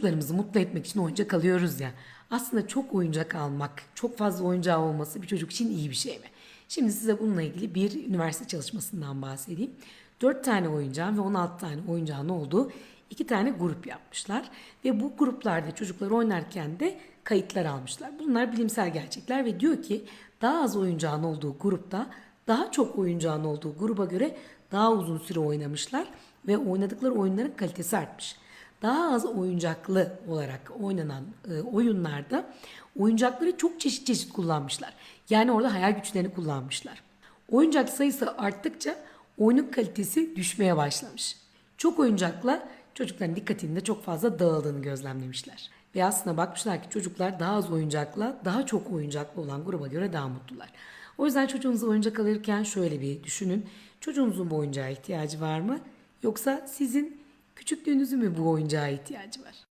çocuklarımızı mutlu etmek için oyuncak alıyoruz ya. Aslında çok oyuncak almak, çok fazla oyuncağı olması bir çocuk için iyi bir şey mi? Şimdi size bununla ilgili bir üniversite çalışmasından bahsedeyim. 4 tane oyuncağın ve 16 tane oyuncağın olduğu iki tane grup yapmışlar. Ve bu gruplarda çocuklar oynarken de kayıtlar almışlar. Bunlar bilimsel gerçekler ve diyor ki daha az oyuncağın olduğu grupta daha çok oyuncağın olduğu gruba göre daha uzun süre oynamışlar ve oynadıkları oyunların kalitesi artmış. Daha az oyuncaklı olarak oynanan e, oyunlarda oyuncakları çok çeşit çeşit kullanmışlar. Yani orada hayal güçlerini kullanmışlar. Oyuncak sayısı arttıkça oyunun kalitesi düşmeye başlamış. Çok oyuncakla çocukların dikkatinin de çok fazla dağıldığını gözlemlemişler. Ve aslında bakmışlar ki çocuklar daha az oyuncakla daha çok oyuncaklı olan gruba göre daha mutlular. O yüzden çocuğunuza oyuncak alırken şöyle bir düşünün. Çocuğunuzun bu oyuncağa ihtiyacı var mı? Yoksa sizin küçüklüğünüzün mü bu oyuncağa ihtiyacı var?